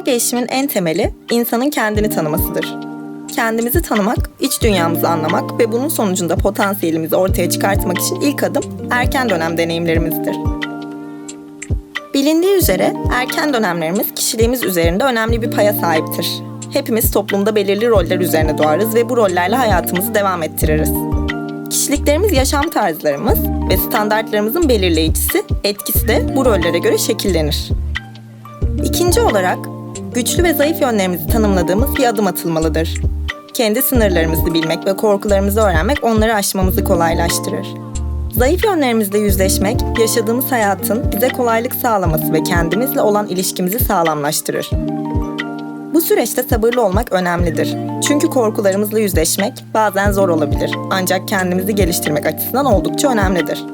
Kişisel gelişimin en temeli insanın kendini tanımasıdır. Kendimizi tanımak, iç dünyamızı anlamak ve bunun sonucunda potansiyelimizi ortaya çıkartmak için ilk adım erken dönem deneyimlerimizdir. Bilindiği üzere erken dönemlerimiz kişiliğimiz üzerinde önemli bir paya sahiptir. Hepimiz toplumda belirli roller üzerine doğarız ve bu rollerle hayatımızı devam ettiririz. Kişiliklerimiz yaşam tarzlarımız ve standartlarımızın belirleyicisi, etkisi de bu rollere göre şekillenir. İkinci olarak, güçlü ve zayıf yönlerimizi tanımladığımız bir adım atılmalıdır. Kendi sınırlarımızı bilmek ve korkularımızı öğrenmek onları aşmamızı kolaylaştırır. Zayıf yönlerimizle yüzleşmek, yaşadığımız hayatın bize kolaylık sağlaması ve kendimizle olan ilişkimizi sağlamlaştırır. Bu süreçte sabırlı olmak önemlidir. Çünkü korkularımızla yüzleşmek bazen zor olabilir. Ancak kendimizi geliştirmek açısından oldukça önemlidir.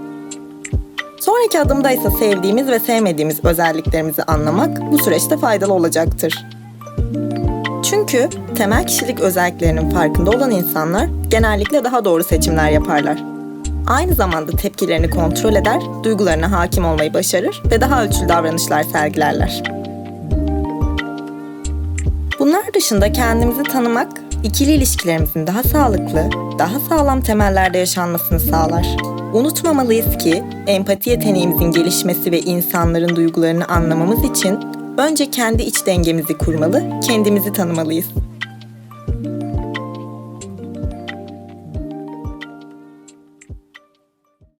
Sonraki adımda ise sevdiğimiz ve sevmediğimiz özelliklerimizi anlamak bu süreçte faydalı olacaktır. Çünkü temel kişilik özelliklerinin farkında olan insanlar genellikle daha doğru seçimler yaparlar. Aynı zamanda tepkilerini kontrol eder, duygularına hakim olmayı başarır ve daha ölçülü davranışlar sergilerler. Bunlar dışında kendimizi tanımak, ikili ilişkilerimizin daha sağlıklı, daha sağlam temellerde yaşanmasını sağlar. Unutmamalıyız ki empati yeteneğimizin gelişmesi ve insanların duygularını anlamamız için önce kendi iç dengemizi kurmalı, kendimizi tanımalıyız.